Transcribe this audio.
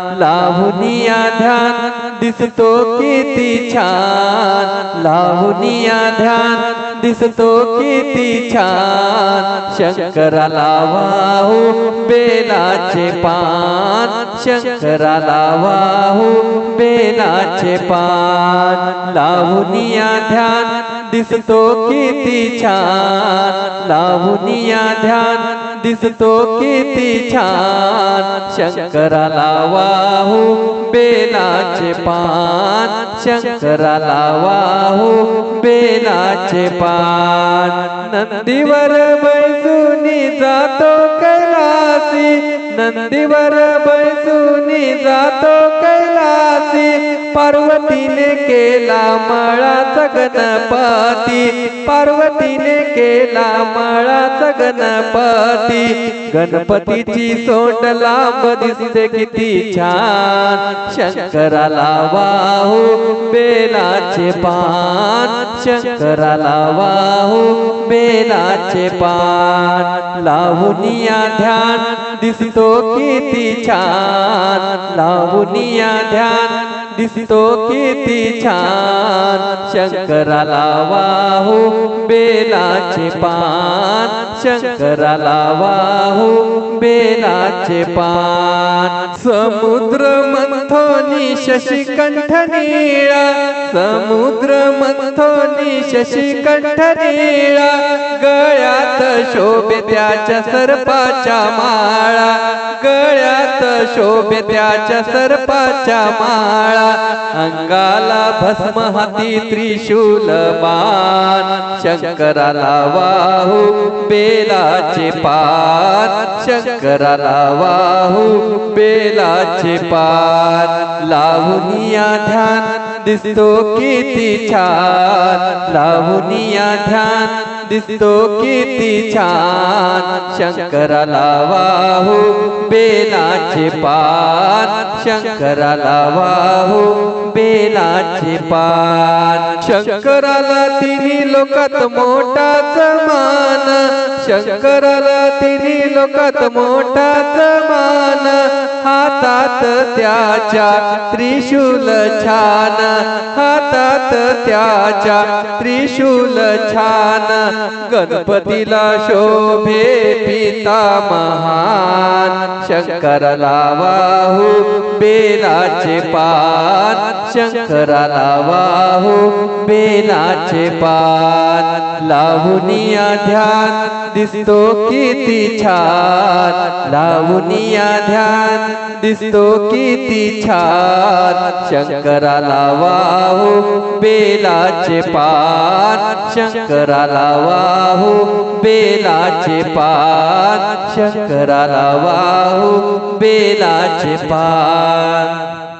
लावूनिया ध्यान दिसतो किती छान लावूनिया ध्यान दिसतो किती छान शंकराला वाहू बेलाचे पान। शंकराला वाहू बेलाचे पान। लावूनिया ध्यान दिसतो किती छान लावूनिया ध्यान दिसतो किती छान. शंकराला वाहू बेलाचे पान. शंकराला वाहू बेलाचे पान. नंदीवर बैसूनी जातो कैलासी. नंदीवर बैसूनी जातो पार्वतीने केला माळा गणपती पार्वतीने केला माळा गणपती गणपतीची सोंड लांब दिसते किती छान. शंकराला वाहू बेलाचे पान. शंकराला वाहू बेलाचे पान. लावूनिया ध्यान दिसतो किती छान. लावूनिया ध्यान दिसतो किती छान. शंकराला वाहू बेलाचे पान. शंकराला वाहू बेलाचे पान. समुद्र मंथोनी शशिकंठ निळा. समुद्र मंथोनी शशिकंठ निळा. गळ्यात शोभे त्याच्या सर्पाच्या माळा. गळ्यात शोभे त्याच्या सर्पाच्या माळा. अंगाला भस्म हाती त्रिशूल बाण शंकराला वाहू बेलाचे पान. शंकराला वाहू बेलाचे पान. लावूनिया ध्यान दिसतो किती छान. लावूनिया ध्यान दिसतो किती छान शंकराला वाहू बेलाचे पान. शंकराला वाहू बेलाचे पान. शंकराला तिन्ही लोकात मोठाच मान. शंकराला तिन्ही लोकात मोठाच मान. हातात त्याच्या त्रिशूल छान हातात त्याच्या त्रिशूल छान. गणपतीला शोभे पिता महान. शंकराला वाहू बेलाचे पान. शंकराला वाहू बेलाचे पान. लावूनिया ध्यान दिसतो किती छान. लावूनिया ध्यान दिस दिसतो किती छान शंकराला वाहू बेलाचे पान शंकराला वाहू बेलाचे पान शंकराला वाहू बेलाचे पान.